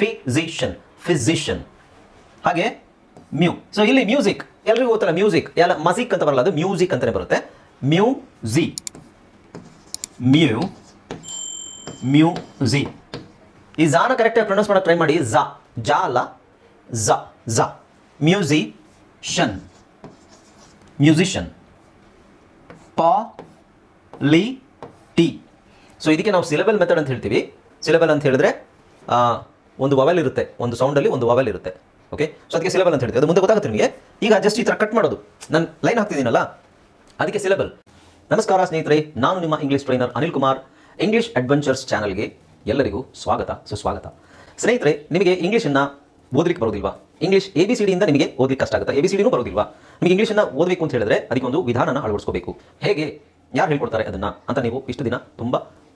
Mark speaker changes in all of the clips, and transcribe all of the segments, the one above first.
Speaker 1: Physician physician ಹಾಗೆ ಮ್ಯೂ so ಇಲ್ಲಿ ಮ್ಯೂಸಿಕ್ ಎಲ್ರಿಗೂ ಗೊತ್ತಲ್ಲ ಮ್ಯೂಸಿಕ್ ಎಲ್ಲ ಮಸಿಕ್ ಅಂತ ಬರಲ್ಲ, ಅದು ಮ್ಯೂಸಿಕ್ ಅಂತಲೇ ಬರುತ್ತೆ. ಮ್ಯೂ ಝಿ ಮ್ಯೂ ಮ್ಯೂ ಝಿ ಈ ಝಾನ ಕರೆಕ್ಟಾಗಿ ಪ್ರೊನೌನ್ಸ್ ಮಾಡೋಕೆ ಟ್ರೈ ಮಾಡಿ ಝಾ ಜಾ ಅಲ್ಲ ಝ ಝ ಮ್ಯೂಸಿಷನ್ ಮ್ಯೂಸಿಷಿಯನ್ ಪ ಲಿ ಟಿ ಸೊ ಇದಕ್ಕೆ ನಾವು ಸಿಲೆಬಲ್ ಮೆಥಡ್ ಅಂತ ಹೇಳ್ತೀವಿ. ಸಿಲೆಬಲ್ ಅಂತ ಹೇಳಿದ್ರೆ ಒಂದು ವವೆಲ್ ಇರುತ್ತೆ, ಒಂದು ಸೌಂಡಲ್ಲಿ ಒಂದು ವವೆಲ್ ಇರುತ್ತೆ. ಓಕೆ ಸೊ ಅದಕ್ಕೆ ಸಿಲೆಬಲ್ ಅಂತ ಹೇಳ್ತೀವಿ. ಅದು ಮುಂದೆ ಗೊತ್ತಾಗುತ್ತೆ ನಿಮಗೆ. ಈಗ ಜಸ್ಟ್ ಈ ಥರ ಕಟ್ ಮಾಡೋದು. ನಾನು ಲೈನ್ ಹಾಕ್ತಿದ್ದೀನಲ್ಲ? ಅದಕ್ಕೆ ಸಿಲೆಬಲ್ ನಮಸ್ಕಾರ ಸ್ನೇಹಿತರೆ, ನಾನು ನಿಮ್ಮ English trainer Anil Kumar. English adventures ಚಾನಲ್ಗೆ ಎಲ್ಲರಿಗೂ ಸ್ವಾಗತ, ಸುಸ್ವಾಗತ. ಸ್ನೇಹಿತರೆ, ನಿಮಗೆ ಇಂಗ್ಲೀಷನ್ನು ಓದಲಿಕ್ಕೆ ಬರೋದಿಲ್ವಾ? ಇಂಗ್ಲೀಷ್ ಎ ಬಿ ಸಿ ಡಿಯಿಂದ ನಿಮಗೆ ಓದಲಿಕ್ಕೆ ಕಷ್ಟ ಆಗುತ್ತೆ. ಎ ಬಿ ಸಿ ಡಿನೂ ಬರೋದಿಲ್ವಾ? ನಿಮಗೆ ಇಂಗ್ಲೀಷನ್ನು ಓದಬೇಕು ಅಂತ ಹೇಳಿದ್ರೆ ಅದಕ್ಕೆ ಒಂದು ವಿಧಾನನ ಅಳವಡಿಸ್ಕೋಬೇಕು. ಹೇಗೆ? ಯಾರು ಹೇಳ್ಕೊಡ್ತಾರೆ ಅದನ್ನ ಅಂತ ನೀವು ಇಷ್ಟು ದಿನ ತುಂಬ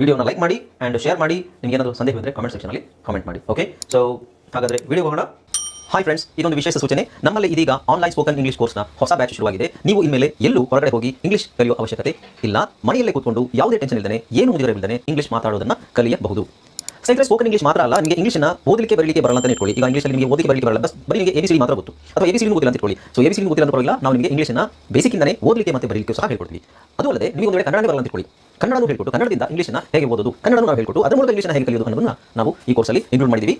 Speaker 1: ವಿಡಿಯೋನ ಲೈಕ್ ಮಾಡಿ ಆ್ಯಂಡ್ ಶೇರ್ ಮಾಡಿ. ನಿಮ್ಗೆ ಏನಾದರೂ ಸಂದೇಹ ಇದ್ದರೆ ಕಮೆಂಟ್ ಸೆಕ್ಷನಲ್ಲಿ ಕಮೆಂಟ್ ಮಾಡಿ ಓಕೆ ಸೊ ಹಾಗಾದ್ರೆ ವಿಡಿಯೋ ಹೋಗೋಣ. ಹಾಯ್ ಫ್ರೆಂಡ್ಸ್ ಇದೊಂದು ವಿಶೇಷ ಸೂಚನೆ. ನಮ್ಮಲ್ಲಿ ಇದೀಗ ಆನ್ಲೈನ್ ಸ್ಪೋಕನ್ ಇಂಗ್ಲಿಷ್ ಕೋರ್ಸ್ನ ಹೊಸ ಬ್ಯಾಚ್ ಶುರುವಾಗಿದೆ. ನೀವು ಇನ್ಮೇಲೆ ಎಲ್ಲೂ ಹೊರಗಡೆ ಹೋಗಿ ಇಂಗ್ಲಿಷ್ ಕಲಿಯುವ ಅವಶ್ಯಕತೆ ಇಲ್ಲ. ಮನೆಯಲ್ಲೇ ಕೂತ್ಕೊಂಡು ಯಾವುದೇ ಟೆನ್ಷನ್ ಇಲ್ಲದೆ ಏನು ಮುಗಿದಿರವಿಲ್ಲದೆ ಇಂಗ್ಲಿಷ್ ಮಾತಾಡೋದನ್ನ ಕಲಿಯಬಹುದು. ಸ್ನೇಹಿತರೆ ಸ್ಪೋಕನ್ ಇಂಗ್ಲಿಷ್ ಮಾತ್ರ ಅಲ್ಲ, ನಿಮಗೆ ಇಂಗ್ಲಿಷ್ನ ಓದಲಿಕ್ಕೆ ಬರಲಿಕ್ಕೆ ಬರಲ್ಲ ಅಂತ ಇಟ್ಕೊಳ್ಳಿ. ಈಗ ಇಂಗ್ಲೀಷ್ ನಿಮಗೆ ಓದಲಿಕ್ಕೆ ಬರಲಿಕ್ಕೆ ಬರಲ್ಲ ಬಸ್ ಬರೀ ನಿಮಗೆ ಎಬಿಸಿಡಿ ಮಾತ್ರ ಗೊತ್ತು. ಅಥವಾ ಎಬಿಸಿಡಿ ಗೊತ್ತಿಲ್ಲ ಅಂತ ಇಟ್ಕೊಳ್ಳಿ. ಸೊ ಎಬಿಸಿಡಿ ಗೊತ್ತಿಲ್ಲ ಅಂತ ನಾವು ನಿಮಗೆ ಇಂಗ್ಲಿಷ್ನ ಬೇಸಿಕ್ಕಿಂದನೇ ಓದಲಿಕ್ಕೆ ಮತ್ತೆ ಬರಲಿಕ್ಕೆ ಸಹ ಹೇಳ್ಕೊಡ್ತೀವಿ. ಅದು ಅಲ್ಲದೆ ನಿಮಗೆ ಒಂದು ವೇಳೆ ಕನ್ನಡ ಬರಲ್ಲ ಅಂತ ಇಟ್ಕೊಳ್ಳಿ. ಕನ್ನಡನೂ ಹೇಳ್ಕೊಟ್ಟು ಕನ್ನಡದಿಂದ ಇಂಗ್ಲಿಷ್ನ ಹೇಗೆ ಓದೋದು, ಕನ್ನಡನೂ ನಾವು ಹೇಳ್ಕೊಟ್ಟು ಅದರ ಮೂಲಕ ಇಂಗ್ಲಿಷ್ನ ಹೇಗೆ ಕಲಿಯೋದು ಅನ್ನೋದನ್ನ ನಾವು ಈ ಕೋರ್ಸಲ್ಲಿ ಇನ್ಕ್ಲೂಡ್ ಮಾಡಿದ್ದೀವಿ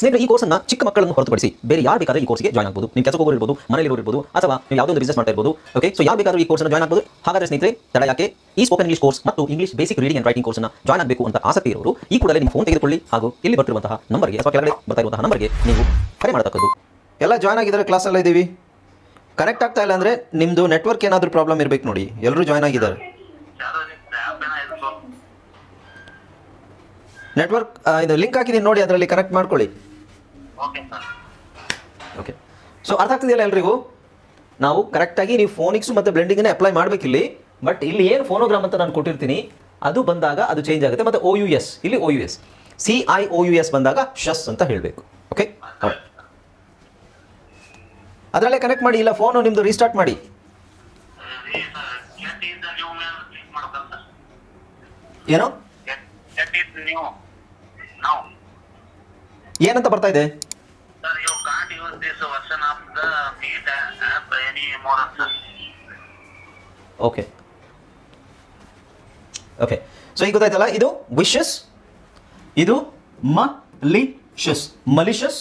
Speaker 1: ಸ್ನೇಹಿತರೆ, ಈ ಕೋರ್ಸನ್ನ ಚಿಕ್ಕ ಮಕ್ಕಳನ್ನು ಹೊರತುಪಡಿಸಿ ಬೇರೆ ಯಾರು ಬೇಕಾದ್ರೆ ಈ ಕೋರ್ಸ್ಗೆ ಜಾಯ್ನ್ ಆಗ್ಬೋದು. ನೀವು ಕೆಲಸಕ್ಕೆ ಹೋಗಿರ್ಬೋದು ಮನೆಯಲ್ಲಿ ಇರ್ಬೋದು, ಅಥವಾ ನೀವು ಯಾವುದೋ ಒಂದು ಬಿಸ್ನೆಸ್ ಮಾಡ್ತಾ ಇರ್ಬೋದು ಓಕೆ ಸೊ ಯಾರು ಬೇಕಾದ್ರೂ ಈ ಕೋರ್ಸ್ನ ಜಾಯ್ನ್ ಆಗ್ಬೋದು. ಹಾಗಾದ್ರೆ ಸ್ನೇಹಿತರೆ, ತಡ ಯಾಕೆ? ಈ ಸ್ಪೋಕನ್ ಇಂಗ್ಲಿಷ್ ಕೋರ್ಸ್ ಮತ್ತು English basic reading and writing ಕೋರ್ಸ್ನ ಜಾಯ್ನ್ ಆಗಬೇಕು ಅಂತ ಆಸಕ್ತಿ ಇರೋರು, ಈ ಕೂಡಲೇ ನಿಮ್ಮ ಫೋನ್ ತೆಗೆದುಕೊಳ್ಳಿ ಹಾಗೂ ಇಲ್ಲಿ ಬರ್ತಿರುವಂತಹ ನಂಬರ್ಗೆ ಅಥವಾ ಕೆಳಗಡೆ ಬರ್ತಾ ಇರುವಂತಹ ನಂಬರ್ಗೆ ನೀವು ಕರೆ ಮಾಡತಕ್ಕದ್ದು.
Speaker 2: ಎಲ್ಲ ಜಾಯ್ನ್ ಆಗಿದ್ದಾರೆ ಕ್ಲಾಸಲ್ಲ ಇದ್ದೀವಿ. ಕನೆಕ್ಟ್ ಆಗ್ತಾ ಇಲ್ಲ ಅಂದರೆ ನಿಮ್ಮದು ನೆಟ್ವರ್ಕ್ ಏನಾದರೂ ಪ್ರಾಬ್ಲಮ್ ಇರಬೇಕು ನೋಡಿ. ಎಲ್ಲರೂ ಜಾಯ್ನ್ ಆಗಿದ್ದಾರೆ. ನೆಟ್ವರ್ಕ್ ಇದು ಲಿಂಕ್ ಹಾಕಿದ್ದೀನಿ ನೋಡಿ ಅದರಲ್ಲಿ ಕನೆಕ್ಟ್ ಮಾಡ್ಕೊಳ್ಳಿ.
Speaker 3: ಓಕೆ
Speaker 1: ಸೊ ಅರ್ಥ ಆಗ್ತಿದೆಯಲ್ಲ ಎಲ್ರಿಗೂ? ನಾವು ಕರೆಕ್ಟಾಗಿ ನೀವು ಫೋನಿಕ್ಸ್ ಮತ್ತು ಬ್ಲೆಂಡಿಂಗನ್ನೇ ಅಪ್ಲೈ ಮಾಡಬೇಕಿಲ್ಲಿ ಬಟ್ ಇಲ್ಲಿ ಏನು ಫೋನೋಗ್ರಾಮ್ ಅಂತ ನಾನು ಕೊಟ್ಟಿರ್ತೀನಿ ಅದು ಬಂದಾಗ ಅದು ಚೇಂಜ್ ಆಗುತ್ತೆ ಮತ್ತು ಒ ಯು ಎಸ್ ಇಲ್ಲಿ O U S C I O U S ಬಂದಾಗ ಶಸ್ ಅಂತ ಹೇಳಬೇಕು. ಓಕೆ
Speaker 2: ಅದರಲ್ಲೇ ಕನೆಕ್ಟ್ ಮಾಡಿ ಇಲ್ಲ ಫೋನು ನಿಮ್ಮದು ರೀಸ್ಟಾರ್ಟ್ ಮಾಡಿ. ಏನು? ಏನಂತ ಬರ್ತಾ ಇದೆ?
Speaker 3: Sir you can't use this version of the meet app any more sir.
Speaker 1: Okay okay so ಈಗ ಗೊತ್ತಾಯ್ತಲ್ಲ ಇದು ವಿಶಸ್ ಇದು ಮಲಿಷಸ್ ಮಲಿಷಸ್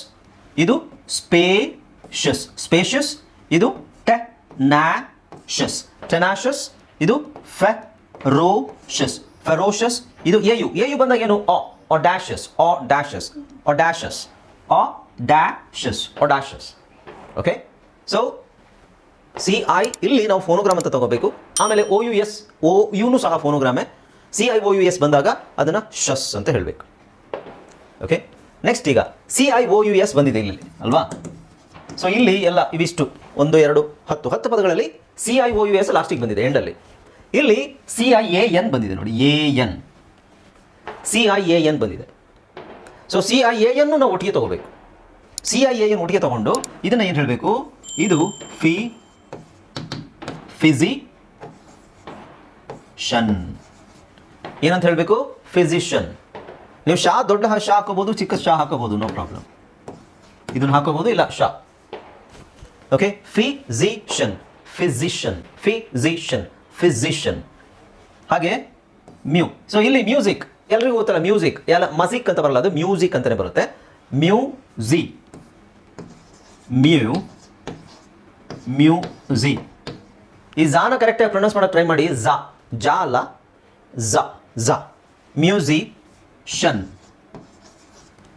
Speaker 1: ಇದು ಸ್ಪೇಷಸ್ ಸ್ಪೇಷಸ್ ಇದು ಟೆನಾಷಸ್ ಟೆನಾಶಸ್ ಇದು ಫೆರೋಷಸ್ ಫೆರೋಷಸ್ ಇದು ಎ ಯು. ಎ ಯು ಬಂದಾಗ ಏನು? ಆ audacious, audacious, audacious. ಡ್ಯಾಶಸ್ ಆ ಡ್ಯಾಶಸ್ ಓಕೆ ಸೊ ಐ ಇಲ್ಲಿ ನಾವು ಫೋನೋಗ್ರಾಮ್ ಅಂತ ತಗೋಬೇಕು. ಆಮೇಲೆ ಒ ಯು ಎಸ್ ಓ ಯುನು ಸಹ ಫೋನೋಗ್ರಾಮೆ C I O U S ಬಂದಾಗ ಅದನ್ನು ಶಸ್ ಅಂತ ಹೇಳಬೇಕು. ಓಕೆ ನೆಕ್ಸ್ಟ್ ಈಗ C I O U S ಬಂದಿದೆ ಇಲ್ಲಿ ಅಲ್ವಾ? ಸೊ ಇಲ್ಲಿ ಎಲ್ಲ ಇವಿಷ್ಟು. ಒಂದು ಎರಡು ಹತ್ತು. ಹತ್ತು ಪದಗಳಲ್ಲಿ C I O U S ಲಾಸ್ಟಿಗೆ ಬಂದಿದೆ ಎಂಡಲ್ಲಿ ಇಲ್ಲಿ ಸಿ ಐ ಎ ಎನ್ ಬಂದಿದೆ ನೋಡಿ A N C I A N ಬಂದಿದೆ. ಸೊ ಸಿ ಐ ಎ ಎನ್ನು ನಾವು ಒಟ್ಟಿಗೆ ತಗೋಬೇಕು. ಸಿ ಐ ಎ ಎನ್ ಒಟ್ಟಿಗೆ ತಗೊಂಡು ಇದನ್ನು ಏನು ಹೇಳಬೇಕು? ಇದು ಫಿ ಫಿಸಿ ಏನಂತ ಹೇಳಬೇಕು? ಫಿಸಿಷನ್. ನೀವು ಶಾ ದೊಡ್ಡ ಶಾ ಹಾಕೋಬೋದು ಚಿಕ್ಕ ಶಾ ಹಾಕೋಬೋದು ನೋ ಪ್ರಾಬ್ಲಮ್. ಇದನ್ನು ಹಾಕೋಬೋದು ಇಲ್ಲ, ಶಾ. ಓಕೆ ಫಿಸಿಷನ್. ಫಿಸಿಷನ್. ಫಿಸಿಷನ್. ಫಿಸಿಷನ್. ಹಾಗೆ ಮ್ಯೂ. ಸೊ ಇಲ್ಲಿ ಮ್ಯೂಸಿಕ್. ಎಲ್ರಿಗೂ ಗೊತ್ತಲ್ಲ ಮ್ಯೂಸಿಕ್ ಎಲ್ಲ ಮಸಿಕ್ ಅಂತ ಬರಲ್ಲ, ಅದು ಮ್ಯೂಸಿಕ್ ಅಂತಲೇ ಬರುತ್ತೆ. ಮ್ಯೂ ಝಿ ಮ್ಯೂ ಮ್ಯೂಸಿ ಈ ಝಾನ ಕರೆಕ್ಟಾಗಿ ಪ್ರೊನೌನ್ಸ್ ಮಾಡೋಕೆ ಟ್ರೈ ಮಾಡಿ. ಝಾ ಜಾ ಅಲ್ಲ, ಝ. ಝ. ಮ್ಯೂಸಿಷನ್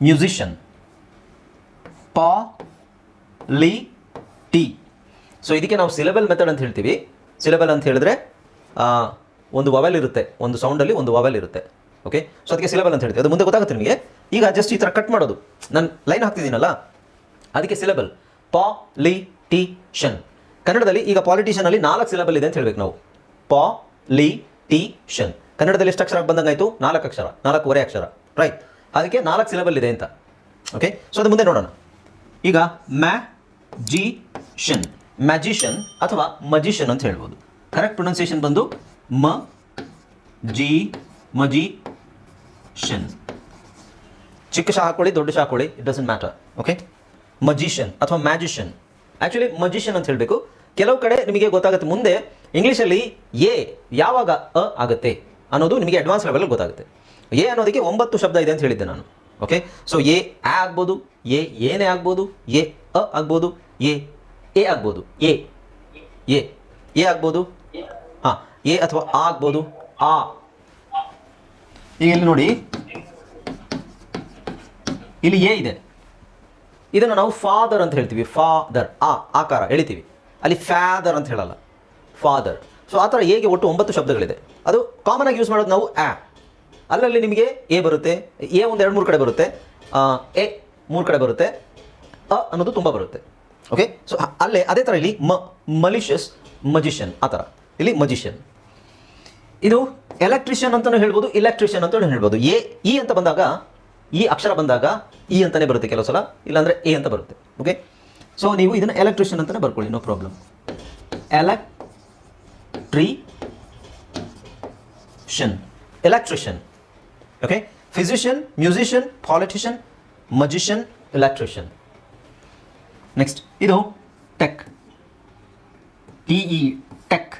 Speaker 1: ಮ್ಯೂಸಿಷನ್ ಪ ಲಿ ಟಿ ಸೊ ಇದಕ್ಕೆ ನಾವು ಸಿಲೆಬಲ್ ಮೆಥಡ್ ಅಂತ ಹೇಳ್ತೀವಿ. ಸಿಲೆಬಲ್ ಅಂತ ಹೇಳಿದ್ರೆ ಒಂದು ವವೆಲ್ ಇರುತ್ತೆ. ಒಂದು ಸೌಂಡಲ್ಲಿ ಒಂದು ವವೆಲ್ ಇರುತ್ತೆ. ಓಕೆ ಸೊ ಅದಕ್ಕೆ ಸಿಲೆಬಲ್ ಅಂತ ಹೇಳ್ತೀವಿ. ಅದು ಮುಂದೆ ಗೊತ್ತಾಗುತ್ತೆ ನಿಮಗೆ. ಈಗ ಜಸ್ಟ್ ಈ ಥರ ಕಟ್ ಮಾಡೋದು. ನಾನು ಲೈನ್ ಹಾಕ್ತಿದ್ದೀನಲ್ಲ? ಅದಕ್ಕೆ ಸಿಲೆಬಲ್ ಪಾ ಲಿ ಪಾಲಿಟಿಷನ್ ಕನ್ನಡದಲ್ಲಿ ಈಗ ಪಾಲಿಟಿಷನ್ ಅಲ್ಲಿ ನಾಲ್ಕು ಸಿಲಬಲ್ ಇದೆ ಅಂತ ಹೇಳ್ಬೇಕು ನಾವು. ಪಾ ಲಿ ಟಿ ಶನ್ ಕನ್ನಡದಲ್ಲಿ ಎಷ್ಟು ಅಕ್ಷರ ಬಂದಂಗಾಯ್ತು? ನಾಲ್ಕು ಅಕ್ಷರ. ನಾಲ್ಕೂವರೆ ಅಕ್ಷರ. ರೈಟ್ ಅದಕ್ಕೆ ನಾಲ್ಕು ಸಿಲಬಲ್ ಇದೆ ಅಂತ. ಓಕೆ ಸೊ ಅದು ಮುಂದೆ ನೋಡೋಣ. ಈಗ ಮ್ಯಾ ಜಿ ಶನ್ ಮ್ಯಾಜಿಷನ್ ಅಥವಾ ಮಜಿಷನ್ ಅಂತ ಹೇಳ್ಬೋದು. ಕರೆಕ್ಟ್ ಪ್ರೊನೌನ್ಸಿಯೇಷನ್ ಬಂದು ಮ, ಜಿ, ಮಜಿ ಶನ್ ಚಿಕ್ಕ ಶಾ ಹಾಕೊಳ್ಳಿ ದೊಡ್ಡ ಶಾ ಹಾಕೊಳ್ಳಿ it doesn't matter okay magician ಅಥವಾ ಮ್ಯಾಜಿಷಿಯನ್ ಆ್ಯಕ್ಚುಲಿ ಮಜಿಷಿಯನ್ ಅಂತ ಹೇಳಬೇಕು. ಕೆಲವು ಕಡೆ ನಿಮಗೆ ಗೊತ್ತಾಗುತ್ತೆ ಮುಂದೆ ಇಂಗ್ಲೀಷಲ್ಲಿ ಎ ಯಾವಾಗ ಅ ಆಗುತ್ತೆ ಅನ್ನೋದು ನಿಮಗೆ ಅಡ್ವಾನ್ಸ್ ಲೆವೆಲ್ ಗೊತ್ತಾಗುತ್ತೆ. ಎ ಅನ್ನೋದಕ್ಕೆ ಒಂಬತ್ತು ಶಬ್ದ ಇದೆ ಅಂತ ಹೇಳಿದ್ದೆ ನಾನು ಓಕೆ ಸೊ ಎ ಆ ಆಗ್ಬೋದು, ಎ ಏನೇ ಆಗ್ಬೋದು, ಎ ಅ ಆಗ್ಬೋದು, ಎ ಎ ಆಗ್ಬೋದು, ಎ ಎ ಎ ಆಗ್ಬೋದು ಹಾಂ ಎ ಅಥವಾ ಆ ಆಗ್ಬೋದು, ಆ. ಈಗ ಇಲ್ಲಿ ನೋಡಿ. ಇಲ್ಲಿ ಎ ಇದೆ. ಇದನ್ನು ನಾವು ಫಾದರ್ ಅಂತ ಹೇಳ್ತೀವಿ. ಫಾದರ್ ಆ, ಆಕಾರ ಎಳಿತೀವಿ. ಅಲ್ಲಿ ಫ್ಯಾದರ್ ಅಂತ ಹೇಳಲ್ಲ. ಫಾದರ್ ಸೊ ಆ ಥರ ಎಗೆ ಒಟ್ಟು ಒಂಬತ್ತು ಶಬ್ದಗಳಿದೆ. ಅದು ಕಾಮನ್ ಆಗಿ ಯೂಸ್ ಮಾಡೋದು ನಾವು ಆ. ಅಲ್ಲಲ್ಲಿ ನಿಮಗೆ ಎ ಬರುತ್ತೆ. ಎ ಒಂದು ಎರಡು ಮೂರು ಕಡೆ ಬರುತ್ತೆ. ಎ ಮೂರು ಕಡೆ ಬರುತ್ತೆ. ಅ ಅನ್ನೋದು ತುಂಬ ಬರುತ್ತೆ. ಓಕೆ ಸೊ ಅಲ್ಲೇ ಅದೇ ಥರ ಇಲ್ಲಿ ಮ ಮಲಿಷಿಯಸ್ ಮಜಿಷಿಯನ್ ಆ ಥರ. ಇಲ್ಲಿ ಮಜಿಷಿಯನ್ ಇದು ಎಲೆಕ್ಟ್ರಿಷಿಯನ್ ಅಂತಲೂ ಹೇಳ್ಬೋದು ಇಲೆಕ್ಟ್ರಿಷಿಯನ್ ಅಂತಲೂ ಹೇಳ್ಬೋದು. ಎ, ಇ ಅಂತ ಬಂದಾಗ, ಈ ಅಕ್ಷರ ಬಂದಾಗ ಇ ಅಂತಲೇ ಬರುತ್ತೆ ಕೆಲವು ಸಲ, ಇಲ್ಲಾಂದ್ರೆ ಎ ಅಂತ ಬರುತ್ತೆ. ಓಕೆ ಸೊ ನೀವು ಇದನ್ನು ಎಲೆಕ್ಟ್ರಿಷಿಯನ್ ಅಂತಲೇ ಬರ್ಕೊಳ್ಳಿ no problem electrician electrician okay physician musician politician magician electrician next ಇದು ಟೆಕ್ ಟಿ ಇ ಟೆಕ್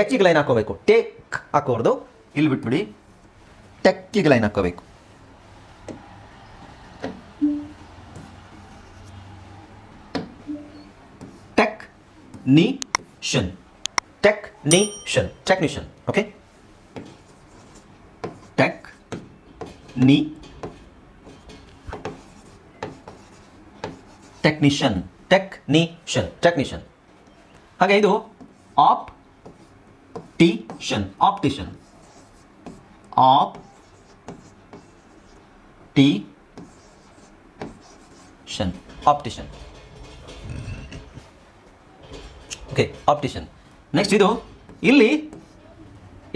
Speaker 1: ಟೆಕ್ಕಿಗೆ ಲೈನ್ ಹಾಕೋಬೇಕು ಟೇಕ್ ಹಾಕೋರ್ದು. ಇಲ್ಲಿ ಬಿಟ್ಬಿಡಿ. ಟೆಕ್ಕಿಗೆ ಲೈನ್ ಹಾಕೋಬೇಕು ಟೆಕ್ ನಿ ಷನ್ ಟೆಕ್ ನಿ ಷನ್ ಟೆಕ್ನಿಷನ್ ಓಕೆ ಟೆಕ್ ನಿ ಟೆಕ್ನಿಷನ್ ಟೆಕ್ನಿಷನ್ ಟೆಕ್ನಿಷನ್ ಹಾಗೆ ಇದು optician optician optician optician okay optician next ಇದು, ಇಲ್ಲಿ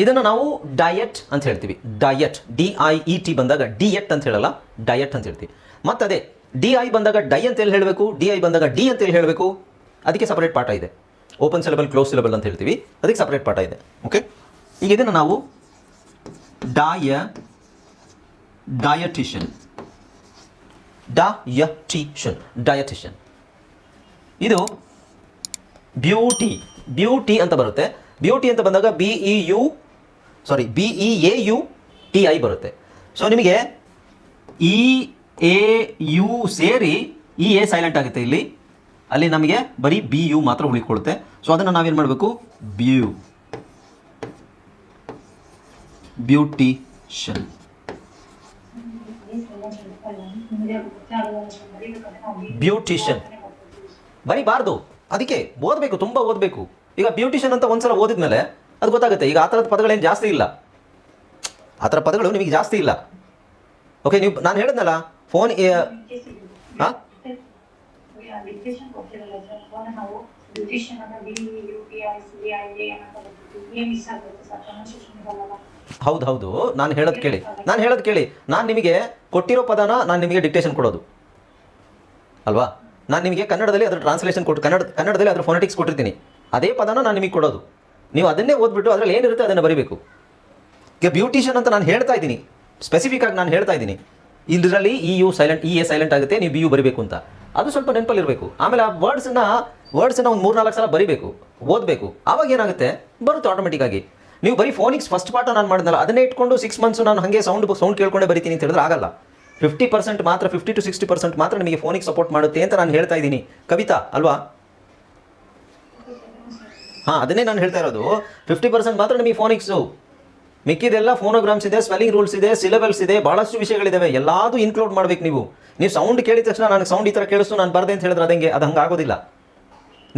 Speaker 1: ಇದನ್ನು ನಾವು ಡಯಟ್ ಅಂತ ಹೇಳ್ತೀವಿ. Diet D I E T ಬಂದಾಗ ಡಿಯಟ್ ಅಂತ ಹೇಳಲ್ಲ ಡಯಟ್ ಅಂತ ಹೇಳ್ತೀವಿ. ಮತ್ತು ಅದೇ ಡಿ ಐ ಬಂದಾಗ ಡೈ ಅಂತ ಹೇಳಿ ಹೇಳಬೇಕು? ಡಿ ಐ ಬಂದಾಗ ಡಿ ಅಂತ ಹೇಳಿ ಹೇಳಬೇಕು? ಅದಕ್ಕೆ ಸಪರೇಟ್ ಪಾಠ ಇದೆ. ಓಪನ್ ಸಿಲೆಬಲ್ ಕ್ಲೋಸ್ ಸಿಲೆಬಲ್ ಅಂತ ಹೇಳ್ತೀವಿ. ಅದಕ್ಕೆ ಸಪ್ರೇಟ್ ಪಾಠ ಇದೆ. ಓಕೆ ಈಗ ಇದನ್ನು ನಾವು ಡಾಯ ಡಯಟಿಷನ್ ಡಯಟಿಷನ್ ಡಯಟಿಷನ್ ಇದು ಬ್ಯೂಟಿ ಬ್ಯೂಟಿ ಅಂತ ಬರುತ್ತೆ. ಬ್ಯೂಟಿ ಅಂತ ಬಂದಾಗ B E U sorry B E A U, T I ಬರುತ್ತೆ. ಸೊ ನಿಮಗೆ ಇ ಎ ಯು ಸೇರಿ ಇ ಎ ಸೈಲೆಂಟ್ ಆಗುತ್ತೆ ಇಲ್ಲಿ. ಅಲ್ಲಿ ನಮಗೆ ಬರೀ ಬಿ ಯು ಮಾತ್ರ ಉಳಿಕೊಳ್ಳುತ್ತೆ ಸೊ ಅದನ್ನು ನಾವೇನು ಮಾಡಬೇಕು? ಬ್ಯೂ ಬ್ಯೂಟಿಷನ್ ಬ್ಯೂಟಿಷನ್ ಬರೀಬಾರ್ದು ಅದಕ್ಕೆ ಓದಬೇಕು, ತುಂಬ ಓದಬೇಕು. ಈಗ ಬ್ಯೂಟಿಷನ್ ಅಂತ ಒಂದ್ಸಲ ಓದಿದ್ಮೇಲೆ ಅದು ಗೊತ್ತಾಗುತ್ತೆ. ಈಗ ಆ ಥರದ ಪದಗಳೇನು ಜಾಸ್ತಿ ಇಲ್ಲ. ಆ ಥರ ಪದಗಳು ನಿಮಗೆ ಜಾಸ್ತಿ ಇಲ್ಲ. ಓಕೆ ನೀವು, ನಾನು ಹೇಳಿದ್ನಲ್ಲ ಫೋನ್ ಹಾಂ
Speaker 4: ಡಿಕ್ಟೇಷನ್ ಹೋಗ್ತಿರಲ್ಲ ಸರ್ ನಾವು ಡಿಕ್ಟೇಷನ್ ಅನ್ನ B U P I C I A ಅಂತ ಬರ್ತಿದ್ವಿ ಏನು ಮಿಸ್ ಆಗುತ್ತೆ ಸರ್ ಪ್ರೊನೌನ್ಸಿಯೇಷನ್ ಬರಲ್ಲ
Speaker 1: ಹೌದು ಹೌದು. ನಾನು ಹೇಳೋದು ಕೇಳಿ. ನಾನು ಹೇಳೋದು ಕೇಳಿ. ನಾನು ನಿಮಗೆ ಕೊಟ್ಟಿರೋ ಪದನ ನಾನು ನಿಮಗೆ ಡಿಕ್ಟೇಷನ್ ಕೊಡೋದು. ಅಲ್ವಾ? ನಾನು ನಿಮಗೆ ಕನ್ನಡದಲ್ಲಿ ಅದರ ಟ್ರಾನ್ಸ್ಲೇಷನ್ ಕೊಟ್ಟು ಕನ್ನಡ ಕನ್ನಡದಲ್ಲಿ ಅದರ ಫೋನೆಟಿಕ್ಸ್ ಕೊಟ್ಟಿರ್ತೀನಿ. ಅದೇ ಪದನ ನಾನು ನಿಮಗೆ ಕೊಡೋದು. ನೀವು ಅದನ್ನೇ ಓದ್ಬಿಟ್ಟು ಅದರಲ್ಲಿ ಏನಿರುತ್ತೆ ಅದನ್ನು ಬರೀಬೇಕು. ಈಗ ಬ್ಯೂಟಿಷಿಯನ್ ಅಂತ ನಾನು ಹೇಳ್ತಾ ಇದ್ದೀನಿ. ಸ್ಪೆಸಿಫಿಕ್ ಆಗಿ ನಾನು ಹೇಳ್ತಾ ಇದ್ದೀನಿ. ಇದರಲ್ಲಿ E U silent E A silent ಆಗುತ್ತೆ ನೀವು ಬಿ ಯು ಬರಿಬೇಕು ಅಂತ. ಅದು ಸ್ವಲ್ಪ ನೆನಪಲ್ಲಿರಬೇಕು. ಆಮೇಲೆ ಆ ವರ್ಡ್ಸನ್ನ ವರ್ಡ್ಸನ್ನ ಒಂದು ಮೂರು ನಾಲ್ಕು ಸಲ ಬರಿಬೇಕು, ಓದಬೇಕು. ಆವಾಗ ಏನಾಗುತ್ತೆ? ಬರುತ್ತೆ ಆಟೋಮೆಟಿಕ್ ಆಗಿ. ನೀವು ಬರೀ ಫೋನಿಕ್ಸ್ ಫಸ್ಟ್ ಪಾಠ ನಾನು ಮಾಡಿದ್ನಲ್ಲ, ಅದನ್ನೇ ಇಟ್ಕೊಂಡು ಸಿಕ್ಸ್ ಮಂತ್ಸ್ ನಾನು ಹಾಗೆ ಸೌಂಡ್ ಸೌಂಡ್ ಕೇಳ್ಕೊಂಡೇ ಬರಿತೀನಿ ಅಂತ ಹೇಳಿದ್ರೆ ಆಗಲ್ಲ. ಫಿಫ್ಟಿ ಪರ್ಸೆಂಟ್ ಮಾತ್ರ ಫಿಫ್ಟಿ ಟು ಸಿಕ್ಸ್ಟಿ ಪರ್ಸೆಂಟ್ ಮಾತ್ರ ನಿಮಗೆ ಫೋನಿಗೆ ಸಪೋರ್ಟ್ ಮಾಡುತ್ತೆ ಅಂತ ನಾನು ಹೇಳ್ತಾ ಇದ್ದೀನಿ. ಕವಿತಾ, ಅಲ್ವಾ? ಹಾಂ, ಅದನ್ನೇ ನಾನು ಹೇಳ್ತಾ ಇರೋದು. ಫಿಫ್ಟಿ ಪರ್ಸೆಂಟ್ ಮಾತ್ರ ನಿಮಗೆ ಫೋನಿಕ್ಸು ಮಿಕ್ಕಿದೆಲ್ಲ ಫೋನೋಗ್ರಾಮ್ಸ್ ಇದೆ ಸ್ವೆಲ್ಲಿಂಗ್ ರೂಲ್ಸ್ ಇದೆ ಸಿಲೆಬಲ್ಸ್ ಇದೆ ಭಾಳಷ್ಟು ವಿಷಯಗಳಿದ್ದಾವೆ ಎಲ್ಲಾದು ಇನ್ಕ್ಲೂಡ್ ಮಾಡ್ಬೇಕು ನೀವು. ನೀವು ಸೌಂಡ್ ಕೇಳಿದ ತಕ್ಷಣ ನನಗೆ ಸೌಂಡ್ ಈ ಥರ ಕೇಳಿಸ್ತು, ನಾನು ಬರ್ದೆ ಅಂತ ಹೇಳಿದ್ರೆ ಅದಂಗೆ, ಅದು ಹಂಗೆ ಆಗೋದಿಲ್ಲ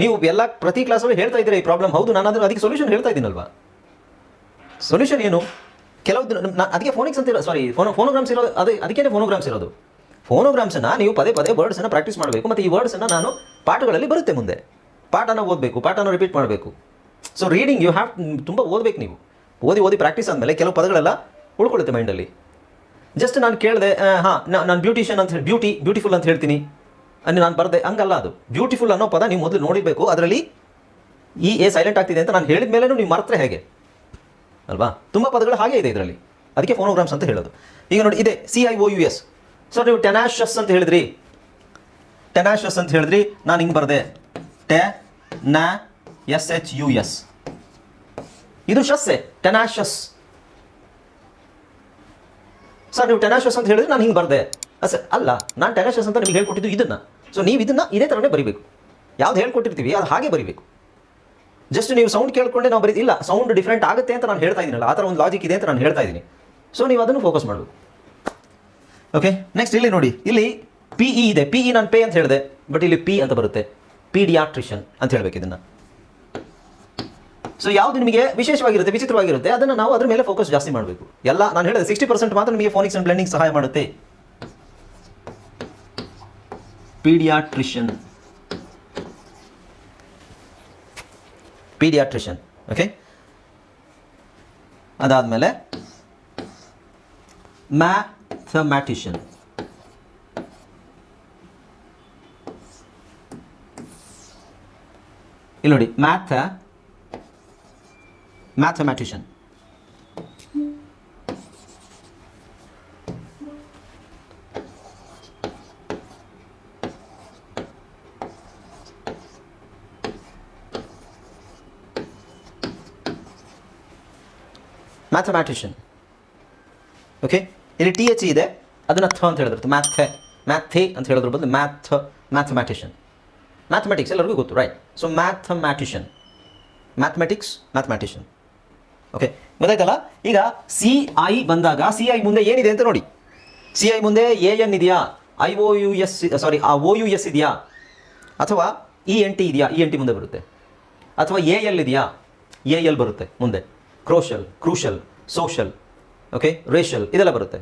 Speaker 1: ನೀವು ಎಲ್ಲ ಪ್ರತಿ ಕ್ಲಾಸಲ್ಲಿ ಹೇಳ್ತಾ ಇದ್ದೀರಾ ಈ ಪ್ರಾಬ್ಲಮ್ ಹೌದು ನಾನು ಅದಕ್ಕೆ ಸೊಲ್ಯೂಷನ್ ಹೇಳ್ತಾ ಇದ್ದೀನಲ್ವಾ? ಸೊಲ್ಯೂಷನ್ ಏನು? ಕೆಲವು ಅದಕ್ಕೆ ಫೋನಿಕ್ಸ್ ಅಂತ ಸಾರಿ ಫೋನ್ ಫೋನೋಗ್ರಾಮ್ಸ್ ಇರೋದು, ಅದೇ ಅದಕ್ಕೇ ಫೋನೋಗ್ರಾಮ್ಸ್ ಇರೋದು. ಫೋನೋಗ್ರಾಮ್ಸನ್ನು ನೀವು ಪದೇ ಪದೇ ವರ್ಡ್ಸನ್ನು ಪ್ರಾಕ್ಟೀಸ್ ಮಾಡಬೇಕು. ಮತ್ತು ಈ ವರ್ಡ್ಸನ್ನು ನಾನು ಪಾಠಗಳಲ್ಲಿ ಬರುತ್ತೆ ಮುಂದೆ. ಪಾಠನ ಓದಬೇಕು, ಪಾಠನ ರಿಪೀಟ್ ಮಾಡಬೇಕು. ಸೊ ರೀಡಿಂಗ್ ಯು ಹ್ಯಾವ್ ತುಂಬ ಓದಬೇಕು ನೀವು. ಓದಿ ಓದಿ ಪ್ರಾಕ್ಟೀಸ್ ಆದಮೇಲೆ ಕೆಲವು ಪದಗಳೆಲ್ಲ ಉಳ್ಕೊಳ್ಳುತ್ತೆ ಮೈಂಡಲ್ಲಿ ಜಸ್ಟ್ ನಾನು ಕೇಳಿದೆ ಹಾಂ ನಾನು ಬ್ಯೂಟಿಷಿಯನ್ ಅಂತ ಹೇಳಿ ಬ್ಯೂಟಿ ಬ್ಯೂಟಿಫುಲ್ ಅಂತ ಹೇಳ್ತೀನಿ. ಅಂದರೆ ನಾನು ಬರದೆ, ಹಂಗಲ್ಲ ಅದು. ಬ್ಯೂಟಿಫುಲ್ ಅನ್ನೋ ಪದ ನೀವು ಮೊದಲು ನೋಡಿರಬೇಕು, ಅದರಲ್ಲಿ ಈ ಎ ಸೈಲೆಂಟ್ ಆಗ್ತಿದೆ ಅಂತ ನಾನು ಹೇಳಿದ ಮೇಲೂ ನೀವು ಮಾತ್ರ ಹೇಗೆ? ಅಲ್ವಾ? ತುಂಬ ಪದಗಳು ಹಾಗೆ ಇದೆ ಇದರಲ್ಲಿ. ಅದಕ್ಕೆ ಫೋನೋಗ್ರಾಮ್ಸ್ ಅಂತ ಹೇಳೋದು. ಈಗ ನೋಡಿ, ಇದೆ C I O U S so ನೀವು ಟೆನಾಶಸ್ ಅಂತ ಹೇಳಿದ್ರಿ. ಟೆನಾಶಸ್ ಅಂತ ಹೇಳಿದ್ರಿ, ನಾನು ಹಿಂಗೆ ಬರದೆ. ಟೆ ನ ಎಸ್ ಎಚ್ ಯು ಎಸ್ ಇದು ಶಸ್ಸೆ, ಟೆನಾಶಸ್. ಸರ್, ನೀವು ಟೆನಾಶಸ್ ಅಂತ ಹೇಳಿದ್ರೆ ನಾನು ಹಿಂಗೆ ಬರ್ದೆ. ಸರ್, ಅಲ್ಲ, ನಾನು ಟೆನಾಶಸ್ ಅಂತ ನಿಮ್ಗೆ ಹೇಳ್ಕೊಟ್ಟಿದ್ದು ಇದನ್ನು. ಸೊ ನೀವು ಇದನ್ನು ಇದೇ ಥರನೇ ಬರಿಬೇಕು. ಯಾವ್ದು ಹೇಳ್ಕೊಟ್ಟಿರ್ತೀವಿ, ಅದು ಹಾಗೆ ಬರಿಬೇಕು. ಜಸ್ಟ್ ನೀವು ಸೌಂಡ್ ಕೇಳ್ಕೊಂಡೆ ನಾವು ಬರೀ ಇಲ್ಲ ಸೌಂಡ್ ಡಿಫ್ರೆಂಟ್ ಆಗುತ್ತೆ ಅಂತ ನಾನು ಹೇಳ್ತಾ ಇದ್ದೀನಲ್ಲ, ಆ ಥರ ಒಂದು ಲಾಜಿಕ್ ಇದೆ ಅಂತ ನಾನು ಹೇಳ್ತಾ ಇದ್ದೀನಿ. ಸೊ ನೀವು ಅದನ್ನು ಫೋಕಸ್ ಮಾಡಬೇಕು. ಓಕೆ ನೆಕ್ಸ್ಟ್ ಇಲ್ಲಿ ನೋಡಿ. ಇಲ್ಲಿ ಪಿ ಇ ಇದೆ. ಪಿ ಇ ನಾನು ಪೇ ಅಂತ ಹೇಳಿದೆ ಬಟ್ ಇಲ್ಲಿ ಪಿ ಅಂತ ಬರುತ್ತೆ. ಪೀಡಿಯಾಟ್ರಿಷನ್ ಅಂತ ಹೇಳ್ಬೇಕು ಇದನ್ನು. ಸೊ ಯಾವ್ದು ನಿಮಗೆ ವಿಶೇಷವಾಗಿರುತ್ತೆ, ವಿಚಿತ್ರವಾಗಿರುತ್ತೆ, ಅದನ್ನು ನಾವು ಅದ್ರ ಮೇಲೆ ಫೋಕಸ್ ಜಾಸ್ತಿ ಮಾಡಬೇಕು. ಎಲ್ಲ, ನಾನು ಹೇಳಿದೆ ಸಿಕ್ಸ್ಟಿ ಪರ್ಸೆಂಟ್ ಮಾತ್ರ ನಿಮಗೆ ಫೋನಿಕ್ಸ್ ಅಂಡ್ ಬ್ಲೆಂಡಿಂಗ್ ಸಹಾಯ ಮಾಡುತ್ತೆ. ಪೀಡಿಯಾಟ್ರಿಷನ್ ಪೀಡಿಯಾಟ್ರಿಷನ್ ಓಕೆ ಅದಾದಮೇಲೆ ಮ್ಯಾಥಮ್ಯಾಟಿಷನ್ ಇಲ್ಲಿ ನೋಡಿ ಮ್ಯಾಥ ಮ್ಯಾಥಮ್ಯಾಟಿಷನ್ ಮ್ಯಾಥಮ್ಯಾಟಿಷಿಯನ್ ಓಕೆ ಇಲ್ಲಿ ಟಿ ಎಚ್ ಇದೆ. ಅದನ್ನ ಥ ಅಂತ ಹೇಳಿದ್ರು. ಮ್ಯಾಥೆ ಮ್ಯಾಥೆ ಅಂತ ಹೇಳಿದ್ರು ಬದಲು ಮ್ಯಾಥ್ ಮ್ಯಾಥಮ್ಯಾಟಿಷಿಯನ್ ಮ್ಯಾಥಮೆಟಿಕ್ಸ್ ಎಲ್ಲರಿಗೂ ಗೊತ್ತು right so mathematician mathematics mathematician okay ಗೊತ್ತಾಯ್ತಲ್ಲ? ಈಗ ಸಿ ಐ ಬಂದಾಗ ಸಿ ಐ ಮುಂದೆ ಏನಿದೆ ಅಂತ ನೋಡಿ. ಸಿ ಐ ಮುಂದೆ ಎ ಎನ್ ಇದೆಯಾ? I O U S sorry A O U S ಇದೆಯಾ? ಅಥವಾ ಇ ಎನ್ ಟಿ ಇದೆಯಾ? ಇ ಎನ್ ಟಿ ಮುಂದೆ ಬರುತ್ತೆ. ಅಥವಾ ಎ ಎಲ್ ಇದೆಯಾ? ಎ ಎಲ್ ಬರುತ್ತೆ ಮುಂದೆ. Crucial crucial social okay racial ಇದೆಲ್ಲ ಬರುತ್ತೆ.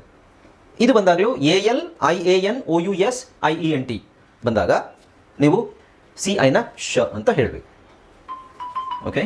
Speaker 1: ಇದು ಬಂದಾಗಲೂ A L I A N O U S I E N T ಬಂದಾಗ ನೀವು ಸಿ ಐನ ಶ ಅಂತ ಹೇಳಬೇಕು. ಓಕೆ